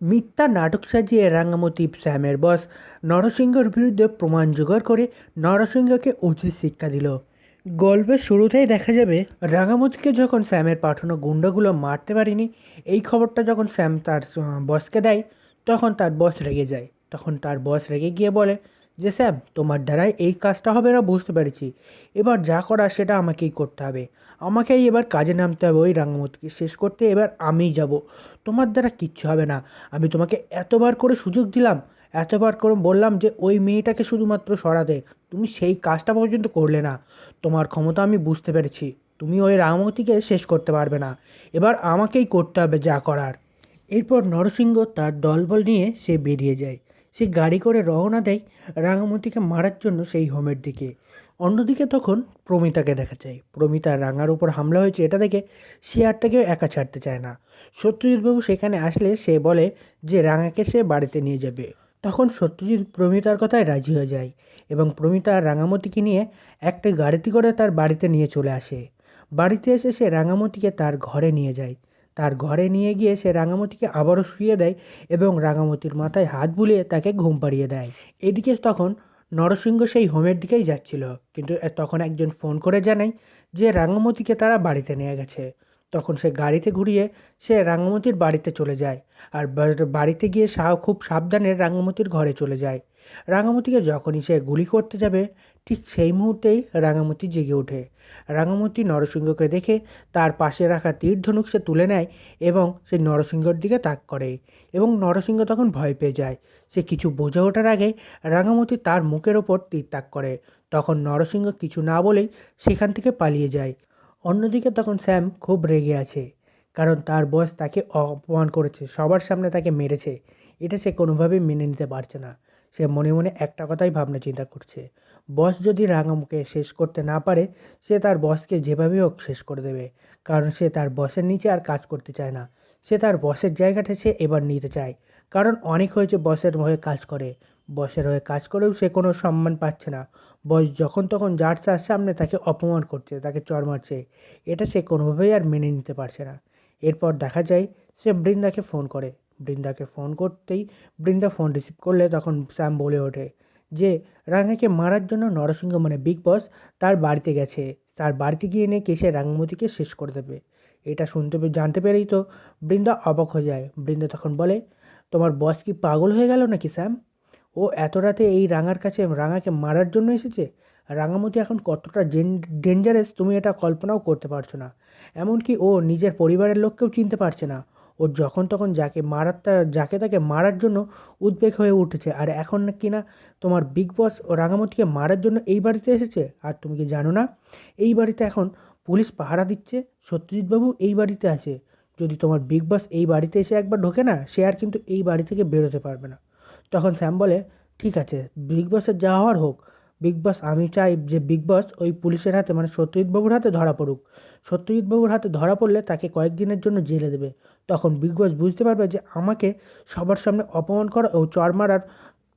মিথ্যা নাটক সাজিয়ে রাঙ্গামতি শ্যামের বস নরসিংহর বিরুদ্ধে প্রমাণ জোগাড় করে নরসিংহকে উচিত শিক্ষা দিল। গল্পের শুরুতেই দেখা যাবে, রাঙামতিকে যখন শ্যামের পাঠানো গুন্ডাগুলো মারতে পারেনি, এই খবরটা যখন শ্যাম তার বসকে দেয়, তখন তার বস রেগে যায়। তখন তার বস রেগে গিয়ে বলে যে স্যাম, তোমার দ্বারাই এই কাজটা হবে না বুঝতে পেরেছি। এবার যা করার সেটা আমাকেই করতে হবে। আমাকেই এবার কাজে নামতে হবে ওই রাঙামতিকে। শেষ করতে এবার আমিই যাব। তোমার দ্বারা কিচ্ছু হবে না। আমি তোমাকে এতবার করে সুযোগ দিলাম, এতবার করে বললাম যে ওই মেয়েটাকে শুধুমাত্র সরাতে। তুমি সেই কাজটা পর্যন্ত করলে না। তোমার ক্ষমতা আমি বুঝতে পেরেছি। তুমি ওই রাঙামতিকে শেষ করতে পারবে না। এবার আমাকেই করতে হবে যা করার। এরপর নরসিংহ তার দলবল নিয়ে সে বেরিয়ে যায়। সে গাড়ি করে রওনা দেয় রাঙামতিকে মারার জন্য সেই হোমের দিকে। অন্যদিকে তখন প্রমিতাকে দেখা যায়। প্রমিতা রাঙার উপর হামলা হয়েছে এটা দেখে সে তাকে একা ছাড়তে চায় না। সত্যজিৎবাবু সেখানে আসলে সে বলে যে রাঙাকে সে বাড়িতে নিয়ে যাবে। তখন সত্যজিৎ প্রমিতার কথায় রাজি হয়ে যায় এবং প্রমিতা রাঙামতিকে নিয়ে একটা গাড়িতে করে তার বাড়িতে নিয়ে চলে আসে। বাড়িতে এসে সে রাঙামতিকে তার ঘরে নিয়ে যায়। তার ঘরে নিয়ে গিয়ে সে রাঙামতিকে আবারও শুয়ে দেয় এবং রাঙামতির মাথায় হাত বুলিয়ে তাকে ঘুম পাড়িয়ে দেয়। এদিকে তখন নরসিংহ সেই হোমের দিকেই যাচ্ছিল, কিন্তু তখন একজন ফোন করে জানায় যে রাঙামতিকে তারা বাড়িতে নিয়ে গেছে। তখন সে গাড়িতে ঘুরিয়ে সে রাঙামতির বাড়িতে চলে যায়, আর বাড়িতে গিয়ে খুব সাবধানে রাঙামতির ঘরে চলে যায়। রাঙামতিকে যখনই সে গুলি করতে যাবে, ঠিক সেই মুহূর্তেই রাঙামতি জেগে ওঠে। রাঙামতি নরসিংহকে দেখে তার পাশে রাখা তীর ধনুক সে তুলে নেয় এবং সে নরসিংহর দিকে তাক করে এবং নরসিংহ তখন ভয় পেয়ে যায়। সে কিছু বোঝা ওঠার আগে রাঙামতি তার মুখের ওপর তীর তাক করে। তখন নরসিংহ কিছু না বলেই সেখান থেকে পালিয়ে যায়। অন্যদিকে তখন স্যাম খুব রেগে আছে, কারণ তার বস তাকে অপমান করেছে, সবার সামনে তাকে মেরেছে। এটা সে কোনোভাবেই মেনে নিতে পারছে না। সে মনে মনে একটা কথাই ভাবনা চিন্তা করছে। বস যদি রাঙামুখে শেষ করতে না পারে, সে তার বসকে যেভাবে হোক শেষ করে দেবে। কারণ সে তার বসের নিচে আর কাজ করতে চায় না। সে তার বসের জায়গাটা সে এবার নিতে চায়। কারণ অনেক হয়েছে বসের হয়ে কাজ করে। বসের হয়ে কাজ করেও সে কোনো সম্মান পাচ্ছে না। বস যখন তখন যার তার সামনে তাকে অপমান করছে, তাকে চর মারছে। এটা সে কোনোভাবেই আর মেনে নিতে পারছে না। এরপর দেখা যায় সে বৃন্দাকে ফোন করে। বৃন্দাকে ফোন করতেই বৃন্দা ফোন রিসিভ করলে তখন স্যাম বলে ওঠে যে, রাঙাকে মারার জন্য নরসিংহ মানে বিগ বস তার বাড়িতে গেছে। তার বাড়িতে গিয়ে নিয়ে কেসে রাঙামতিকে শেষ করে দেবে। এটা শুনতে জানতে পেরেই তো বৃন্দা অবাক হয়ে যায়। বৃন্দা তখন বলে, তোমার বস কি পাগল হয়ে গেল নাকি স্যাম? ও এত রাতে এই রাঙার কাছে রাঙাকে মারার জন্য এসেছে? রাঙামতি এখন কতটা ডেঞ্জারাস তুমি এটা কল্পনাও করতে পারছ না। এমনকি ও নিজের পরিবারের লোককেও চিনতে পারছে না। ও যখন তখন যাকে মারার যাকে তাকে মারার জন্য উদ্বেগ হয়ে উঠেছে। আর এখন কি না তোমার বিগ বস ও রাঙামতিকে মারার জন্য এই বাড়িতে এসেছে? আর তুমি কি জানো না? এই বাড়িতে এখন পুলিশ পাহারা দিচ্ছে। সত্যজিৎবাবু এই বাড়িতে আছে। যদি তোমার বিগ বস এই বাড়িতে এসে একবার ঢোকে না, সে আর কিন্তু এই বাড়ি থেকে বেরোতে পারবে না। তখন স্যাম বলে, ঠিক আছে বিগ বসের যা হওয়ার হোক। বিগ বস আমি চাই যে বিগ বস ওই পুলিশের হাতে মানে সত্যজিৎ বাবুর হাতে ধরা পড়ুক। সত্যজিৎ বাবুর হাতে ধরা পড়লে তাকে কয়েকদিনের জন্য জেলে দেবে। তখন বিগ বস বুঝতে পারবে যে আমাকে সবার সামনে অপমান করা ও চর মারার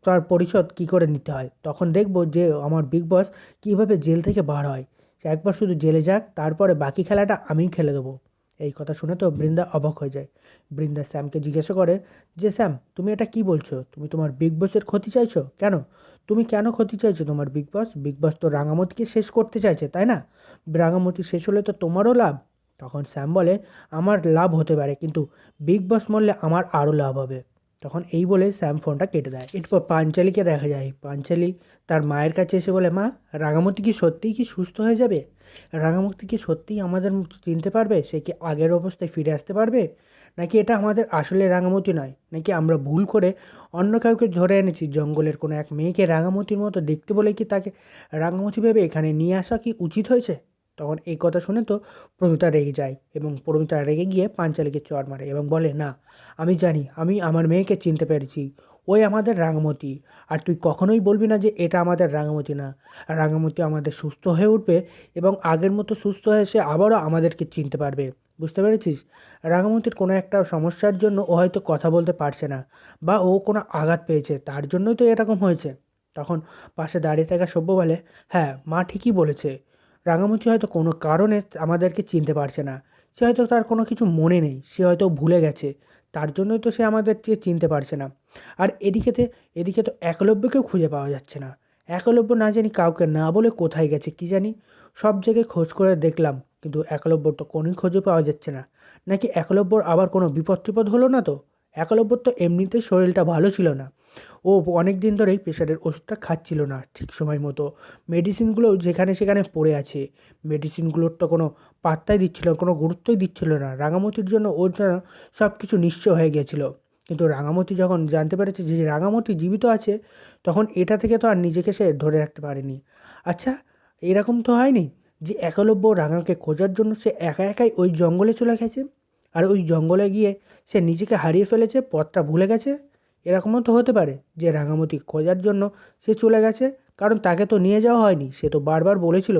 তার পরিশোধ কী করে নিতে হয়। তখন দেখব যে আমার বিগ বস কীভাবে জেল থেকে বার হয়। একবার শুধু জেলে যাক, তারপরে বাকি খেলাটা আমিই খেলে দেবো। এই কথা শুনে তো বৃন্দা অবাক হয়ে যায়। বৃন্দা স্যামকে জিজ্ঞাসা করে যে স্যাম তুমি এটা কি বলছো? তুমি তোমার বিগ বসের ক্ষতি চাইছো? কেন? তুমি কেন ক্ষতি চাইছো তোমার বিগ বস বিগ বস তো রাঙামতিকে শেষ করতে চাইছে, তাই না? রাঙামতি শেষ হলে তো তোমারও লাভ। তখন স্যাম বলে, আমার লাভ হতে পারে, কিন্তু বিগ বস মরলে আমার আরও লাভ হবে। তখন এই বলে স্যাম ফোনটা কেটে দেয়। এরপর পাঞ্চালিকে দেখা যায়। পাঞ্চালি তার মায়ের কাছে এসে বলে, মা, রাঙামতি কি সত্যিই কি সুস্থ হয়ে যাবে? রাঙামতি কি সত্যিই আমাদের চিনতে পারবে? সে কি আগের অবস্থায় ফিরে আসতে পারবে? নাকি এটা আমাদের আসলে রাঙামতি নয়? নাকি আমরা ভুল করে অন্য কাউকে ধরে এনেছি? জঙ্গলের কোনো এক মেয়েকে রাঙামতির মতো দেখতে বলে কি তাকে রাঙামতি ভেবে এখানে নিয়ে আসা কি উচিত হয়েছে? তখন এই কথা শুনে তো প্রমিতা রেগে যায় এবং প্রমিতা রেগে গিয়ে পাঞ্চালিকে চড় মারে এবং বলে, না, আমি জানি, আমি আমার মেয়েকে চিনতে পেরেছি। ওই আমাদের রাঙামতি। আর তুই কখনোই বলবি না যে এটা আমাদের রাঙামতি না। রাঙামতি আমাদের সুস্থ হয়ে উঠবে এবং আগের মতো সুস্থ হয়ে সে আবারও আমাদেরকে চিনতে পারবে। বুঝতে পেরেছিস? রাঙামতির কোনো একটা সমস্যার জন্য ও হয়তো কথা বলতে পারছে না বা ও কোনো আঘাত পেয়েছে, তার জন্যই তো এরকম হয়েছে। তখন পাশে দাঁড়িয়ে থাকা সভ্য বলে হ্যাঁ মা ঠিকই বলেছে। রাঙামতি হয়তো কোনো কারণে আমাদেরকে চিনতে পারছে না। সে হয়তো তার কোনো কিছু মনে নেই, সে হয়তো ভুলে গেছে। তার জন্যই তো সে আমাদেরকে চিনতে পারছে না। আর এদিকেতে এদিকে তো একলব্যকেও খুঁজে পাওয়া যাচ্ছে না। একলব্য না জানি কাউকে না বলে কোথায় গেছে, কি জানি? সব জায়গায় খোঁজ করে দেখলাম। কিন্তু একলব্যর তো কোনোই খোঁজে পাওয়া যাচ্ছে না। নাকি একলব্যর আবার কোনো বিপদ টিপদ হলো না তো? একলব্যর তো এমনিতেই শরীরটা ভালো ছিল না। ও অনেক দিন ধরেই প্রেশারের ওষুধটা খাচ্ছিল না ঠিক সময় মতো। মেডিসিনগুলো যেখানে সেখানে পড়ে আছে। মেডিসিনগুলোর তো কোনো পাত্তাই দিচ্ছিল কোনো গুরুত্বই দিচ্ছিল না। রাঙামতির জন্য ওর জন্য সব কিছু নিশ্চয় হয়ে গিয়েছিল কিন্তু রাঙামতি যখন জানতে পেরেছে যে রাঙামতি জীবিত আছে, তখন এটা থেকে তো আর নিজেকে সে ধরে রাখতে পারেনি। আচ্ছা এরকম তো হয়নি? যে একলব্য রাঙাকে খোঁজার জন্য সে একা একাই ওই জঙ্গলে চলে গেছে। আর ওই জঙ্গলে গিয়ে সে নিজেকে হারিয়ে ফেলেছে, পথটা ভুলে গেছে। এরকমও তো হতে পারে যে রাঙামতি খোঁজার জন্য সে চলে গেছে, কারণ তাকে তো নিয়ে যাওয়া হয়নি। সে তো বারবার বলেছিল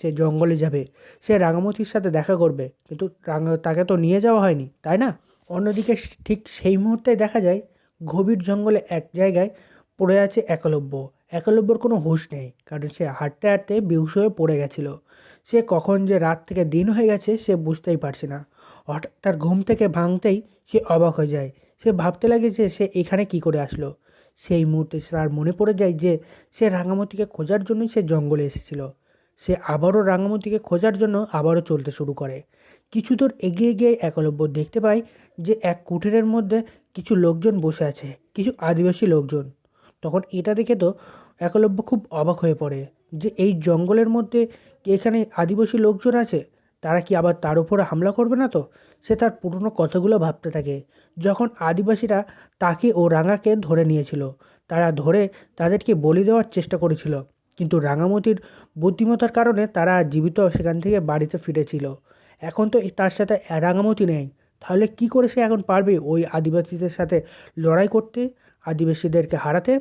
সে জঙ্গলে যাবে, সে রাঙামতির সাথে দেখা করবে, কিন্তু রাঙা তাকে তো নিয়ে যাওয়া হয়নি, তাই না? অন্যদিকে ঠিক সেই মুহূর্তে দেখা যায়, গভীর জঙ্গলে এক জায়গায় পড়ে আছে একলব্য। একলব্যর কোনো হুঁশ নেই, কারণ সে হাঁটতে হাঁটতে বেহুশ হয়ে পড়ে গেছিল। সে কখন যে রাত থেকে দিন হয়ে গেছে সে বুঝতেই পারছে না। হঠাৎ তার ঘুম থেকে ভাঙতেই সে অবাক হয়ে যায়। সে ভাবতে লাগে যে সে এখানে কি করে আসলো। সেই মুহূর্তে তার মনে পড়ে যায় যে সে রাঙামতিকে খোঁজার জন্যই সে জঙ্গলে এসেছিল। সে আবারও রাঙামতিকে খোঁজার জন্য আবারও চলতে শুরু করে। কিছু দূর এগিয়ে গিয়ে একলব্য দেখতে পায় যে এক কুটিরের মধ্যে কিছু লোকজন বসে আছে, কিছু আদিবাসী লোকজন। তখন এটা দেখে তো একলব্য খুব অবাক হয়ে পড়ে যে এই জঙ্গলের মধ্যে এখানে আদিবাসী লোকজন আছে? তারা কি আবার তার উপরে হামলা করবে না তো? সে তার পুরনো কথাগুলো ভাবতে থাকে। যখন আদিবাসীরা তাকে ও রাঙাকে ধরে নিয়েছিল, তারা ধরে তাদেরকে বলি দেওয়ার চেষ্টা করেছিল। কিন্তু রাঙামতির বুদ্ধিমত্তার কারণে তারা জীবিত সেখান থেকে বাড়িতে ফিরেছিল। এখন তো তার সাথে রাঙামতি নেই। তাহলে কি করে সে এখন পারবে ওই আদিবাসীদের সাথে লড়াই করতে? আদিবাসীদেরকে হারাতে?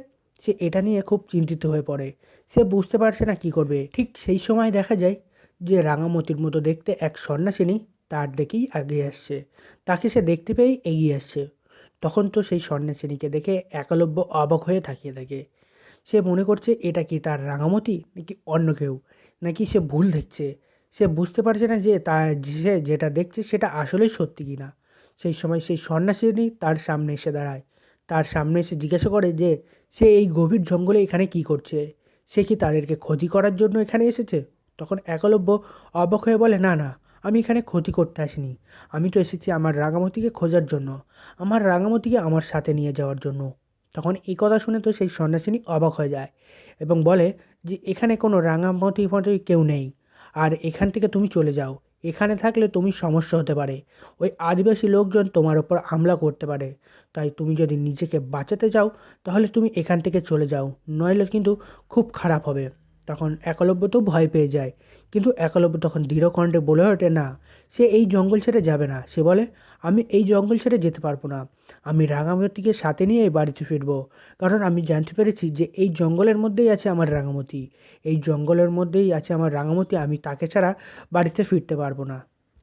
সে এটা নিয়ে খুব চিন্তিত হয়ে পড়ে। সে বুঝতে পারছে না কি করবে। ঠিক সেই সময় দেখা যায় যে রাঙামতির মতো দেখতে এক সন্ন্যাসিনী তার দিকেই এগিয়ে আসছে। তাকে সে দেখতে পেয়েই এগিয়ে আসছে। তখন তো সেই সন্ন্যাসিনীকে দেখে একলব্য অবাক হয়ে তাকিয়ে থাকে। সে মনে করছে, এটা কি তার রাঙামতি? নাকি অন্য কেউ? নাকি সে ভুল দেখছে? সে বুঝতে পারছে না যে তা সে যেটা দেখছে সেটা আসলেই সত্যি কি না? সেই সময় সেই সন্ন্যাসিনী তার সামনে এসে দাঁড়ায়। তার সামনে এসে জিজ্ঞাসা করে যে, সে এই গভীর জঙ্গলে এখানে কি করছে? সে কি তাদেরকে ক্ষতি করার জন্য এখানে এসেছে? তখন একলব্য অবাক হয়ে বলে, না না, আমি এখানে ক্ষতি করতে আসিনি। আমি তো এসেছি আমার রাঙামতিকে খোঁজার জন্য, আমার রাঙামতিকে আমার সাথে নিয়ে যাওয়ার জন্য। তখন এই কথা শুনে তো সেই সন্ন্যাসিনী অবাক হয়ে যায় এবং বলে যে, এখানে কোনো রাঙামতি ফটি কেউ নেই, আর এখান থেকে তুমি চলে যাও এখানে থাকলে তুমি সমস্যা হতে পারে। ওই আদিবাসী লোকজন তোমার ওপর হামলা করতে পারে। তাই তুমি যদি নিজেকে বাঁচাতে চাও, তাহলে তুমি এখান থেকে চলে যাও, নইলে কিন্তু খুব খারাপ হবে। তখন একলব্য তো ভয় পেয়ে যায়। কিন্তু একলব্য তখন দৃঢ় কণ্ঠে বলে ওঠে, না, সে এই জঙ্গল ছেড়ে যাবে না। সে বলে, আমি এই জঙ্গল ছেড়ে যেতে পারব না। আমি রাঙামতিকে সাথে নিয়ে এই বাড়িতে ফিরবো, কারণ আমি জানতে পেরেছি যে এই জঙ্গলের মধ্যেই আছে আমার রাঙামতি। এই জঙ্গলের মধ্যেই আছে আমার রাঙামতি, আমি তাকে ছাড়া বাড়িতে ফিরতে পারব না।